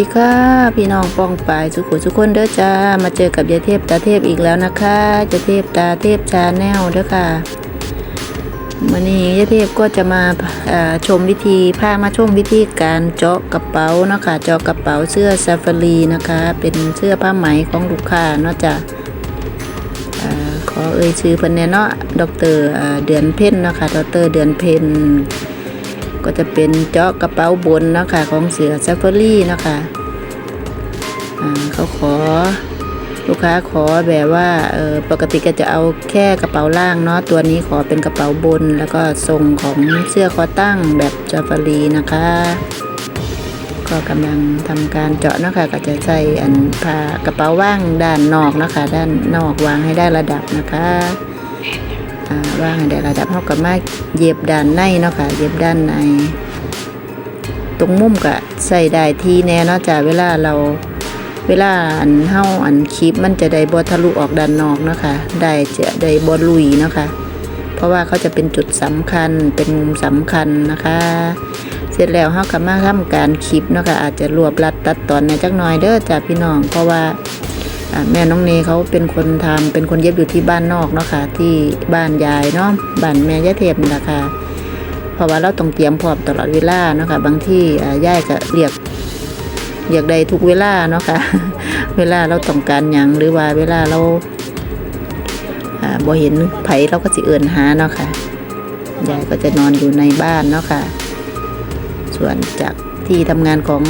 ดีค่ะพี่น้องป้องปายสุขุสุขคนเด้อจ้ามาเจอกับยายเทพตาเทพอีกแล้วนะคะยายเทพตาเทพชาแนลเด้อค่ะวันนี้ยายเทพก็จะมาชมวิธีพามาชมวิธีการเจาะกระเป๋านะคะเจาะกระเป๋าเสื้อซาฟารีนะคะ เป็นเสื้อผ้าไหมของลูกค้าเนาะจ้ะเอ่อขอเอ่ยชื่อเพิ่นแน่เนาะดรเดือนเพ็ญนะคะดรเดือนเพ็ญ ก็จะเป็นเจาะกระเป๋าบนนะคะของเสือซัฟเฟอรี่นะคะเขาขอลูกค้าขอแบบว่าเออปกติก็จะเอาแค่กระเป๋าล่างเนาะตัวนี้ขอเป็นกระเป๋าบน แล้วก็ทรงของเสื้อคอตั้งแบบจาฟารีนะคะ ก็กำลังทำการเจาะเนาะคะก็จะใส่อันผ้ากระเป๋าว่างด้านนอกนะคะ ด้านนอกวางให้ได้ระดับนะคะ ว่างให้ได้ระดับเท่ากับมาเย็บด้านในเนาะค่ะเย็บด้านใน ตรงมุมก็ใส่ได้ทีแน่เนาะจ้ะเวลาเราเวลาอันเฮาอันคลิปมันจะได้บ่ทะลุออกด้านนอกเนาะค่ะได้จะได้บ่ลุยเนาะค่ะเพราะว่าเขาจะเป็นจุดสำคัญเป็นมุมสำคัญนะคะ เสร็จแล้วเฮาก็มาทำการคลิปเนาะค่ะอาจจะรวบรัดตัดตอนในจักหน่อยเด้อจ้ะพี่น้องเพราะว่า แม่น้องเนเขาเป็นคนทำเป็นคนเย็บอยู่ที่บ้านนอกเนาะค่ะ ที่บ้านยายเนาะบ้านแม่ย่าเทพนะค่ะเพราะว่าเราต้องเตรียมพร้อมตลอดเวลาเนาะค่ะ บางที่ย่ายก็เรียกเรียกได้ทุกเวลาเนาะค่ะ เวลาเราต้องการหยังหรือว่าเวลาเราบ่เห็นไผเราก็สิเอินหาเนาะค่ะยายก็จะนอนอยู่ในบ้านเนาะค่ะ ส่วนจากที่ทำงานของ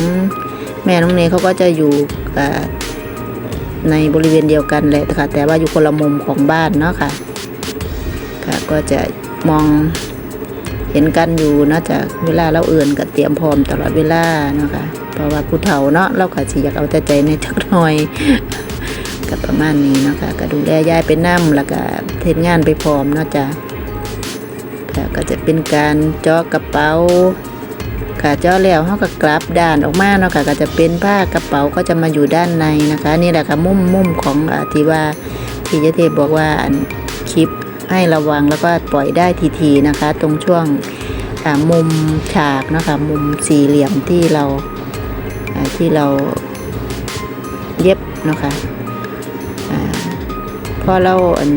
แม่น้องเนเขาก็จะอยู่อ่า ในบริเวณเดียวกันแหละค่ะ แต่ว่าอยู่คนละมุมของบ้านเนาะค่ะ ค่ะก็จะมองเห็นกันอยู่นะจากเวลาเราเอื่นก็เตรียมพร้อมตลอดเวลาเนาะค่ะเพราะว่าผู้เฒ่าเนาะเราก็สิอยากเอาแต่ใจในจักหน่อยก็ประมาณนี้เนาะค่ะก็ดูแลยายไปนั่มแล้วก็เทนงานไปพร้อมเนาะจ้ะค่ะก็จะเป็นการเจาะกระเป๋า ค่ะเจาะแล้วเขาก็กลับด้านออกมาเนาะค่ะก็จะเป็นผ้ากระเป๋าก็จะมาอยู่ด้านในนะคะ นี่แหละค่ะมุมมุมของอที่ว่าที่เจเทพบอกว่าอันคลิปให้ระวังแล้วก็ปล่อยได้ทีๆนะคะ ตรงช่วงมุมฉากนะคะมุมสี่เหลี่ยมที่เราที่เราเย็บนะคะอ่าพอเราอัน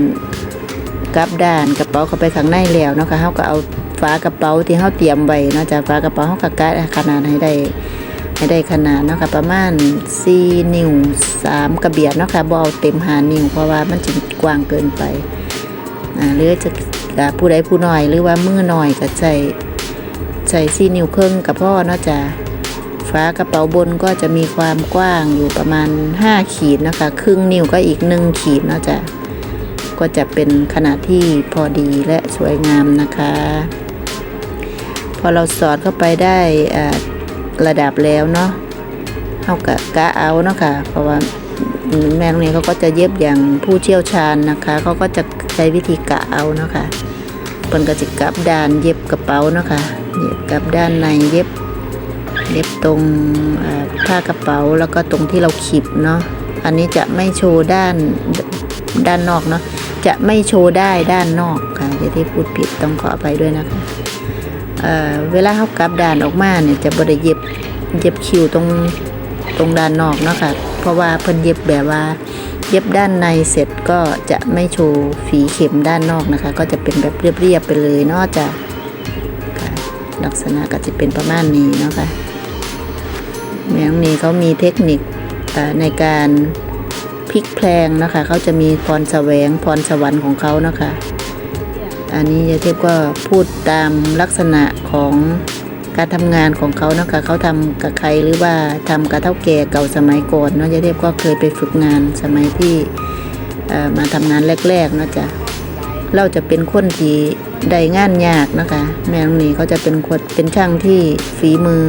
กลับด้านกระเป๋าเข้าไปข้างในแล้วนะคะเขาก็เอา ฝากระเป๋าที่เขาเตรียมไว้นะจากฝากระเป๋าเขาก็กะขนาดให้ได้ให้ได้ขนาดเนาะค่ะประมาณ4นิ้ว3กระเบียดเนาะค่ะบ่เอาเต็ม5นิ้วเพราะว่ามันจะกว้างเกินไปอ่าหรือจะผู้ใดผู้น้อยหรือว่ามือน้อยก็ใส่ใส่4นิ้วครึ่งกับพ่อเนาะจ้ะฝากระเป๋าบนก็จะมีความกว้างอยู่ประมาณ 5 ขีดนะคะครึ่งนิ้วก็อีก 1 ขีดเนาะจ้ะก็จะเป็นขนาดที่พอดีและสวยงามนะคะ อเราสอดเข้าไปได้ระดับแล้วเนาะเขากะกะเอาเนาะค่ะเพราะว่าแม่ตรงนี้เขาก็จะเย็บอย่างผู้เชี่ยวชาญนะคะเขาก็จะใช้วิธีกะเอาเนาะค่ะเปิ้นก็จะกลับด้านเย็บกระเป๋าเนาะค่ะเย็บกลับด้านในเย็บเย็บตรงผ้ากระเป๋าแล้วก็ตรงที่เราขีบเนาะอันนี้จะไม่โชว์ด้านด้านนอกเนาะจะไม่โชว์ได้ด้านนอกค่ะเดี๋ยวที่พูดผิดต้องขออภัยด้วยนะคะ เเวลาเขากลับด้านออกมาเนี่ยจะบริเย็บเย็บคิวตรงตรงด้านนอกเนาะค่ะ เพราะว่าเพิ่นเย็บแบบว่า เย็บด้านในเสร็จก็จะไม่โชว์ฝีเข็มด้านนอกนะคะ ก็จะเป็นแบบเรียบๆไปเลยเนาะจะค่ะลักษณะก็จะเป็นประมาณนี้เนาะค่ะแมงนี้เขามีเทคนิคเอ่ในการพลิกแพลงนะคะ เขาจะมีพรแสวงพรสวรรค์ของเขานะคะ อันนี้ยายเทพก็พูดตามลักษณะของการทำงานของเขาเนาะคะเขาทำกับใครหรือว่าทำกับเท่าแก่เก่าสมัยก่อนเนาะยายเทพก็เคยไปฝึกงานสมัยที่มาทำงานแรกๆเนาะจ้ะเราจะเป็นคนที่ได้งานยากนะคะ แม่ตรงนี้เขาจะเป็นคนเป็นช่างที่ฝีมือ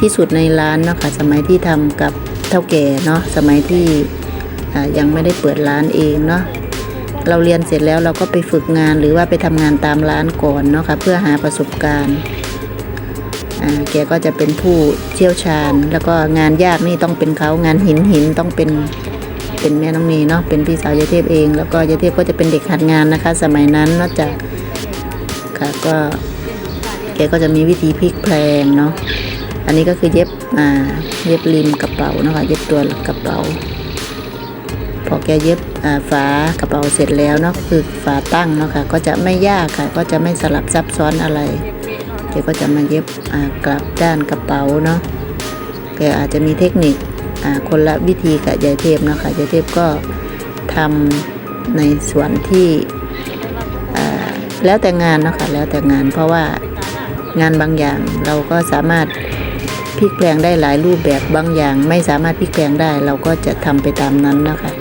ที่สุดในร้านเนาะคะสมัยที่ทำกับเท่าแก่เนาะสมัยที่ยังไม่ได้เปิดร้านเองเนาะ เราเรียนเสร็จแล้วเราก็ไปฝึกงานหรือว่าไปทำงานตามร้านก่อนเนาะค่ะเพื่อหาประสบการณ์แกก็จะเป็นผู้เชี่ยวชาญ แล้วก็งานยากนี่ต้องเป็นเขางานหินหินต้องเป็นเป็นแม่น้องเมย์เนาะเป็นพี่สาวยายเทพเอง แล้วก็ยายเทพก็จะเป็นเด็กหัดงานนะคะ สมัยนั้นนอกจากค่ะก็แกก็จะมีวิธีพลิกแพลงเนาะอันนี้ก็คือเย็บอ่าเย็บริมกระเป๋านะคะเย็บตัวกระเป๋า พอแกเย็บฝากระเป๋าเสร็จแล้วเนาะคือฝาตั้งเนาะค่ะก็จะไม่ยากค่ะ ก็จะไม่สลับซับซ้อนอะไรแกก็จะมาเย็บกลับด้านกระเป๋าเนาะแกอาจจะมีเทคนิคคนละวิธีกับยายเทพเนาะค่ะยายเทพก็ทำในส่วนที่แล้วแต่งานเนาะค่ะแล้วแต่งานเพราะว่างานบางอย่างเราก็สามารถพลิกแปลงได้หลายรูปแบบบางอย่าง ไม่สามารถพลิกแปลงได้ เราก็จะทำไปตามนั้นนะคะ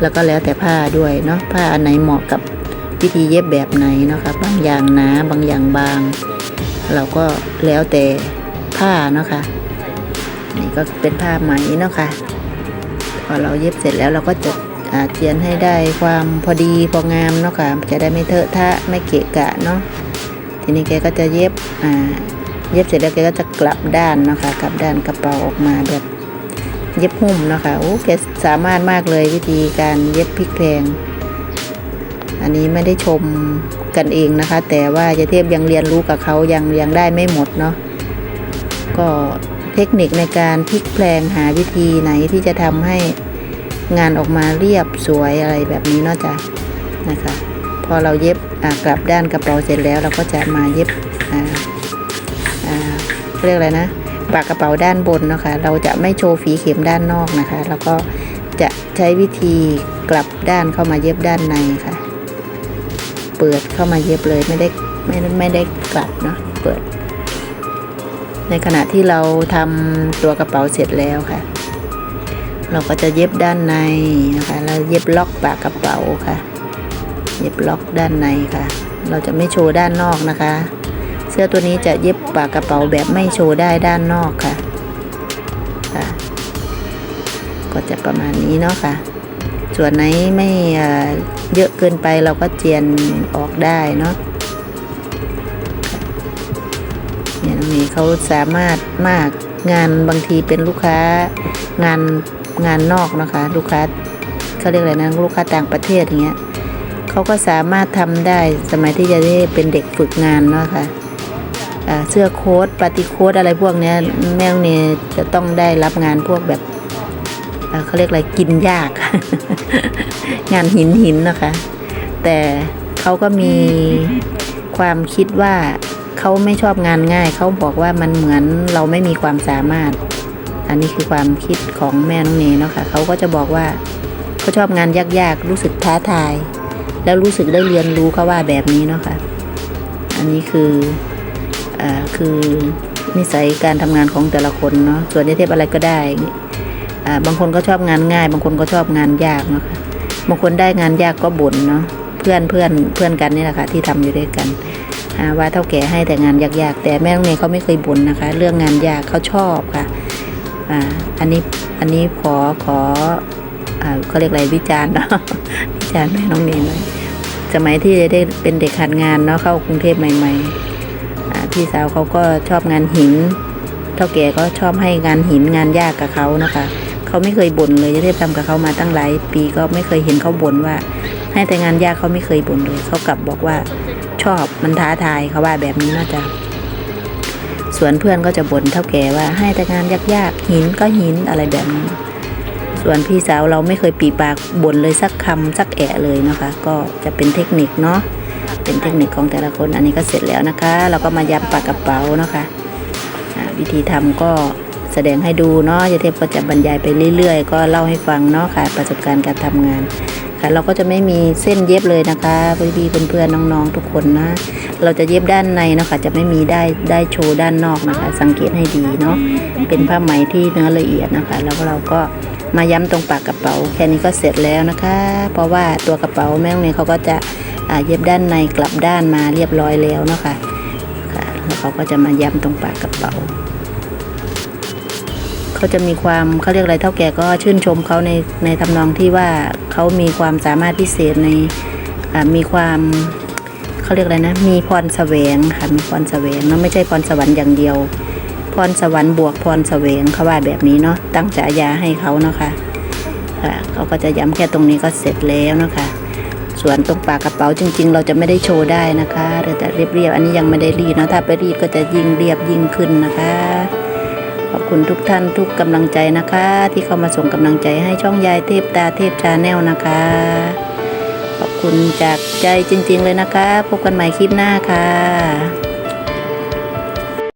แล้วก็แล้วแต่ผ้าด้วยเนาะผ้าอันไหนเหมาะกับวิธีเย็บแบบไหนเนาะคะบางอย่างหนาบางอย่างบาง เราก็แล้วแต่ผ้าเนาะคะนี่ก็เป็นผ้าไหมเนาะคะพอเราเย็บเสร็จแล้วเราก็จะเจียนให้ได้ความพอดีพองามเนาะค่ะจะได้ไม่เทอะทะไม่เกะกะเนาะทีนี้แกก็จะเย็บอ่าเย็บเสร็จแล้วแกก็จะกลับด้านเนาะค่ะกลับด้านกระเป๋าออกมาแบบ เย็บหุ้มนะคะโอ้แกสามารถมากเลยวิธีการเย็บพริกแพง อันนี้ไม่ได้ชมกันเองนะคะ แต่ว่ายายเทพยังเรียนรู้กับเขายังยังได้ไม่หมดเนาะก็เทคนิคในการพลิกแพลงหาวิธีไหนที่จะทำให้งานออกมาเรียบสวยอะไรแบบนี้เนาะจ้ะนะคะ พอเราเย็บกลับด้านกระเป๋าเสร็จแล้ว เราก็จะมาเย็บอ่าอ่าเรียกอะไรนะ ปากกระเป๋าด้านบนนะคะ เราจะไม่โชว์ฝีเข็มด้านนอกนะคะ แล้วก็จะใช้วิธีกลับด้านเข้ามาเย็บด้านในค่ะ เปิดเข้ามาเย็บเลยไม่ได้ไม่ได้ไม่ได้กลับเนาะเปิด ในขณะที่เราทำตัวกระเป๋าเสร็จแล้วค่ะ เราก็จะเย็บด้านในนะคะแล้วเย็บล็อกปากกระเป๋าค่ะ เย็บล็อกด้านในค่ะ เราจะไม่โชว์ด้านนอกนะคะ สื้อตัวนี้จะเย็บปากกระเป๋าแบบไม่โชว์ได้ด้านนอกค่ะค่ะ ก็จะประมาณนี้เนาะค่ะ ส่วนไหนไม่เยอะเกินไปเราก็เจียนออกได้เนาะเนี่ยน้องเมย์เขาสามารถมากงานบางทีเป็นลูกค้างานงานนอกนะคะ ลูกค้าเขาเรียกอะไรนะลูกค้าต่างประเทศอย่างเงี้ยเขาก็สามารถทำได้สมัยที่จะได้เป็นเด็กฝึกงานเนาะค่ะอ่า เสื้อโค้ทปาติโค้ทอะไรพวกนี้แม่เนี่ยจะต้องได้รับงานพวกแบบเขาเรียกอะไรกินยาก งานหินหินนะคะ แต่เขาก็มีความคิดว่าเขาไม่ชอบงานง่าย เขาบอกว่ามันเหมือนเราไม่มีความสามารถ อันนี้คือความคิดของแม่น้องเนเนาะค่ะเขาก็จะบอกว่าเขาชอบงานยากๆ รู้สึกท้าทาย แล้วรู้สึกได้เรียนรู้เขาว่าแบบนี้เนาะค่ะ อันนี้คือ คือนิสัยการทำงานของแต่ละคนเนาะส่วนยายเทพอะไรก็ได้บางคนก็ชอบงานง่าย บางคนก็ชอบงานยากเนาะคะบางคนได้งานยากก็บ่นเนาะเพื่อนเพื่อนเพื่อนกันนี่แหละค่ะที่ทำอยู่ด้วยกันว่าเท่าแก่ให้แต่งานยากๆ แต่แม่น้องเนยเขาไม่เคยบ่นนะคะ เรื่องงานยากเขาชอบค่ะอันนี้อันนี้ขอขอเขาเรียกอะไรวิจารณ์เนาะวิจารณ์แม่น้องเนยหน่อยสมัยที่ได้เป็นเด็กหัดงานเนาะเข้ากรุงเทพใหม่ ๆ พี่สาวเขาก็ชอบงานหินเท่าแก่ก็ชอบให้งานหินงานยากกับเขานะคะ เขาไม่เคยบ่นเลยจะได้ทำกับเขามาตั้งหลายปีก็ไม่เคยเห็นเขาบ่นว่า ให้แต่งานยากเขาไม่เคยบ่นเลย เขากลับบอกว่าชอบมันท้าทายเขาว่าแบบนี้น่าจะส่วนเพื่อนก็จะบ่นเท่าแก่ว่าให้แต่งานยากๆหินก็หินอะไรแบบนี้ ส่วนพี่สาวเราไม่เคยปีปากบ่นเลยสักคำสักแอะเลยนะคะ ก็จะเป็นเทคนิคเนาะ เป็นเทคนิคของแต่ละคนอันนี้ก็เสร็จแล้วนะคะ เราก็มายับปากกระเป๋าเนาะคะอ่าวิธีทำก็แสดงให้ดูเนาะยาเทพก็จะบรรยายไปเรื่อยๆ ก็เล่าให้ฟังเนาะค่ะประสบการณ์การทำงานค่ะเราก็จะไม่มีเส้นเย็บเลยนะคะพี่ๆเพื่อนๆน้องๆทุกคนนะ เราจะเย็บด้านในเนาะค่ะจะไม่มีได้ได้โชว์ด้านนอกนะคะ สังเกตให้ดีเนาะเป็นผ้าไหมที่เนื้อละเอียดนะคะ แล้วเราก็มาย้ำตรงปากกระเป๋า แค่นี้ก็เสร็จแล้วนะคะ เพราะว่าตัวกระเป๋าแม่ตรงนี้เขาก็จะ เย็บด้านในกลับด้านมาเรียบร้อยแล้วเนาะค่ะค่ะ แล้วเขาก็จะมาย้ำตรงปากกระเป๋า เขาจะมีความเขาเรียกอะไรเท่าแก่ก็ชื่นชมเขาในในทำนองที่ว่าเขามีความสามารถพิเศษในมีความเขาเรียกอะไรนะ มีพรแสวงค่ะมีพรแสวงเนาะไม่ใช่พรสวรรค์อย่างเดียว พรสวรรค์บวกพรแสวงเขาว่าแบบนี้เนาะตั้งฉายาให้เขาเนาะค่ะค่ะเขาก็จะย้ำแค่ตรงนี้ก็เสร็จแล้วเนาะค่ะ ส่วนตรงปากกระเป๋าจริง ๆ เราจะไม่ได้โชว์ได้นะคะเราจะเรียบๆอันนี้ยังไม่ได้รีดเนาะถ้าไปรีดก็จะยิ่งเรียบยิ่งขึ้นนะคะ ขอบคุณทุกท่านทุกกำลังใจนะคะ ที่เข้ามาส่งกำลังใจให้ช่องยายเทพตาเทพชาแนลนะคะ ขอบคุณจากใจจริง ๆ เลยนะคะ พบกันใหม่คลิปหน้าค่ะ